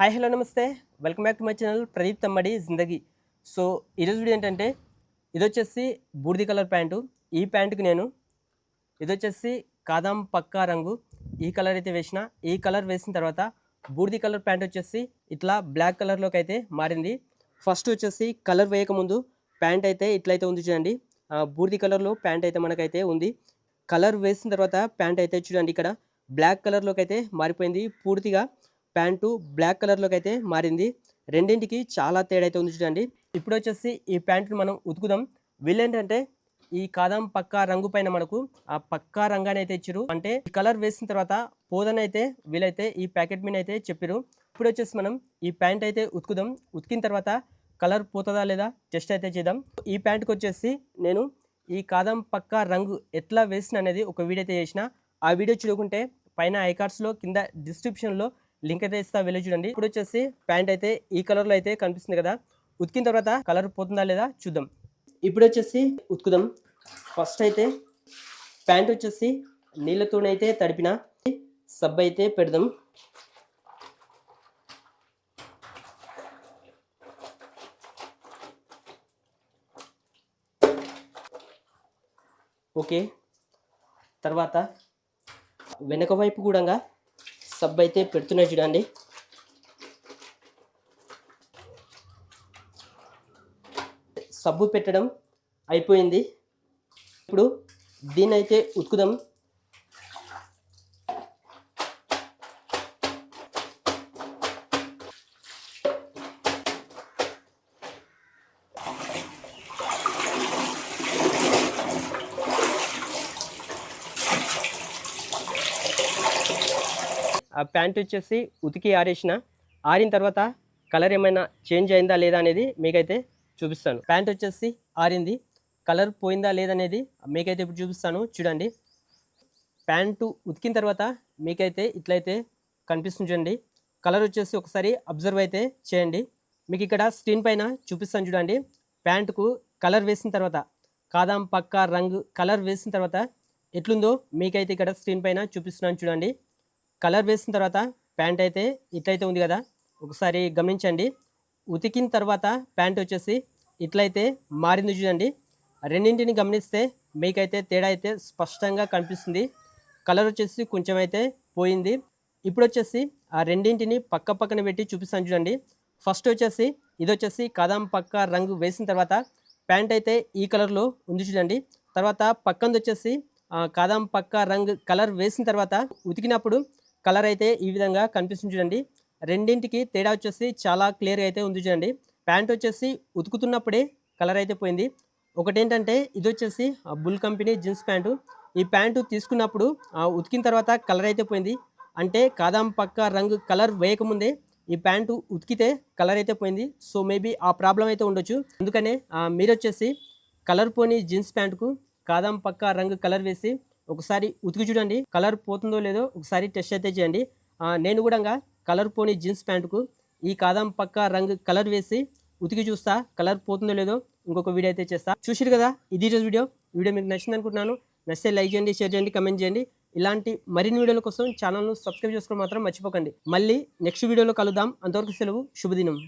Hi hello namaste. Welcome back to my channel Pradeep Tammadi Zindagi. So ఈరోజు video ఏంటంటే ఇది వచ్చేసి బూడిది కలర్ ప్యాంటు. ఈ ప్యాంటుకి నేను ఇది వచ్చేసి కాదాం పక్కా రంగు. ఈ కలర్ అయితే వేసిన ఈ కలర్ వేసిన తర్వాత బూడిది కలర్ ప్యాంట్ వచ్చేసి ఇట్లా బ్లాక్ కలర్లోకి అయితే మారింది. ఫస్ట్ వచ్చేసి కలర్ వేయకముందు ప్యాంట్ అయితే ఇట్లయితే ఉంది చూడండి. ఆ, బూడిది కలర్లో ప్యాంట్ అయితే మనకైతే ఉంది. కలర్ వేసిన తర్వాత ప్యాంట్ అయితే చూడండి ఇక్కడ బ్లాక్ కలర్లోకి అయితే మారిపోయింది. పూర్తిగా ప్యాంటు బ్లాక్ కలర్లోకి అయితే మారింది. రెండింటికి చాలా తేడా అయితే ఉంది చూడండి. ఇప్పుడు వచ్చేసి ఈ ప్యాంటును మనం ఉతుకుదాం. వీళ్ళేంటంటే ఈ కాదం పక్కా రంగు పైన మనకు ఆ పక్కా రంగాన్ని అయితే ఇచ్చారు అంటే ఈ కలర్ వేసిన తర్వాత పోదని అయితే వీలైతే ఈ ప్యాకెట్ మీద అయితే చెప్పారు ఇప్పుడు వచ్చేసి మనం ఈ ప్యాంట్ అయితే ఉతుకుదాం. ఉతికిన తర్వాత కలర్ పోతుందా లేదా టెస్ట్ అయితే చేద్దాం. ఈ ప్యాంట్కి వచ్చేసి నేను ఈ కాదం పక్కా రంగు ఎట్లా వేసిన అనేది ఒక వీడియో అయితే చేసిన. ఆ వీడియో చూడకుంటే పైన ఐకార్డ్స్లో కింద డిస్క్రిప్షన్లో లింక్ అయితే ఇస్తా వెళ్ళి చూడండి. ఇప్పుడు వచ్చేసి ప్యాంట్ అయితే ఈ కలర్లో అయితే కనిపిస్తుంది కదా. ఉతికిన తర్వాత కలర్ పోతుందా లేదా చూద్దాం. ఇప్పుడు వచ్చేసి ఉతుకుదాం. ఫస్ట్ అయితే ప్యాంట్ వచ్చేసి నీళ్ళతోనైతే తడిపిన సబ్బు అయితే పెడదాం. ఓకే తర్వాత వెనక వైపు కూడా సబ్బు అయితే పెడుతున్నాయి చూడండి. సబ్బు పెట్టడం అయిపోయింది. ఇప్పుడు దీన్నైతే అయితే ఉతుకుదాం. ఆ ప్యాంట్ వచ్చేసి ఉతికి ఆరేసిన. ఆరిన తర్వాత కలర్ ఏమైనా చేంజ్ అయిందా లేదా అనేది మీకైతే చూపిస్తాను. ప్యాంట్ వచ్చేసి ఆరింది. కలర్ పోయిందా లేదనేది మీకైతే ఇప్పుడు చూపిస్తాను. చూడండి. ప్యాంటు ఉతికిన తర్వాత మీకైతే ఇట్లయితే కనిపిస్తుంది చూడండి. కలర్ వచ్చేసి ఒకసారి అబ్జర్వ్ అయితే చేయండి. మీకు ఇక్కడ స్క్రీన్ పైన చూపిస్తాను చూడండి. ప్యాంటుకు కలర్ వేసిన తర్వాత కాదాం పక్క రంగు కలర్ వేసిన తర్వాత ఎట్లుందో మీకైతే ఇక్కడ స్క్రీన్ పైన చూపిస్తున్నాను చూడండి. కలర్ వేసిన తర్వాత ప్యాంట్ అయితే ఇట్లయితే ఉంది కదా ఒకసారి గమనించండి. ఉతికిన తర్వాత ప్యాంట్ వచ్చేసి ఇట్లయితే మారింది చూడండి. రెండింటిని గమనిస్తే మీకైతే తేడా అయితే స్పష్టంగా కనిపిస్తుంది. కలర్ వచ్చేసి కొంచెం అయితే పోయింది. ఇప్పుడు వచ్చేసి ఆ రెండింటిని పక్క పక్కన పెట్టి చూపిస్తాను చూడండి. ఫస్ట్ వచ్చేసి ఇది వచ్చేసి కదం పక్క రంగు వేసిన తర్వాత ప్యాంట్ అయితే ఈ కలర్లో ఉంది చూడండి. తర్వాత పక్కంది వచ్చేసి కదం పక్క రంగు కలర్ వేసిన తర్వాత ఉతికినప్పుడు కలర్ అయితే ఈ విధంగా కనిపిస్తుంది చూడండి. రెండింటికి తేడా వచ్చేసి చాలా క్లియర్గా అయితే ఉంది చూడండి. ప్యాంట్ వచ్చేసి ఉతుకుతున్నప్పుడే కలర్ అయితే పోయింది. ఒకటేంటంటే ఇది వచ్చేసి బుల్ కంపెనీ జీన్స్ ప్యాంటు. ఈ ప్యాంటు తీసుకున్నప్పుడు ఉతికిన తర్వాత కలర్ అయితే పోయింది. అంటే కాదాం పక్క రంగు కలర్ వేయకముందే ఈ ప్యాంటు ఉతికితే కలర్ అయితే పోయింది. సో మేబీ ఆ ప్రాబ్లం అయితే ఉండొచ్చు. అందుకనే మీరు వచ్చేసి కలర్ పోని జీన్స్ ప్యాంటుకు కాదాం పక్క రంగు కలర్ వేసి ఒకసారి ఉతికి చూడండి. కలర్ పోతుందో లేదో ఒకసారి టెస్ట్ అయితే చేయండి. నేను కూడా కలర్ పోని జీన్స్ ప్యాంటుకు ఈ కాదం పక్క రంగు కలర్ వేసి ఉతికి చూస్తా. కలర్ పోతుందో లేదో ఇంకొక వీడియో అయితే చేస్తా. చూసిరు కదా ఇది రోజు వీడియో. వీడియో మీకు నచ్చింది అనుకుంటున్నాను. నచ్చితే లైక్ చేయండి షేర్ చేయండి కమెంట్ చేయండి. ఇలాంటి మరిన్ని వీడియోల కోసం ఛానల్ను సబ్స్క్రైబ్ చేసుకోవడం మాత్రం మర్చిపోకండి. మళ్ళీ నెక్స్ట్ వీడియోలో కలుద్దాం. అంతవరకు సెలవు శుభదినం.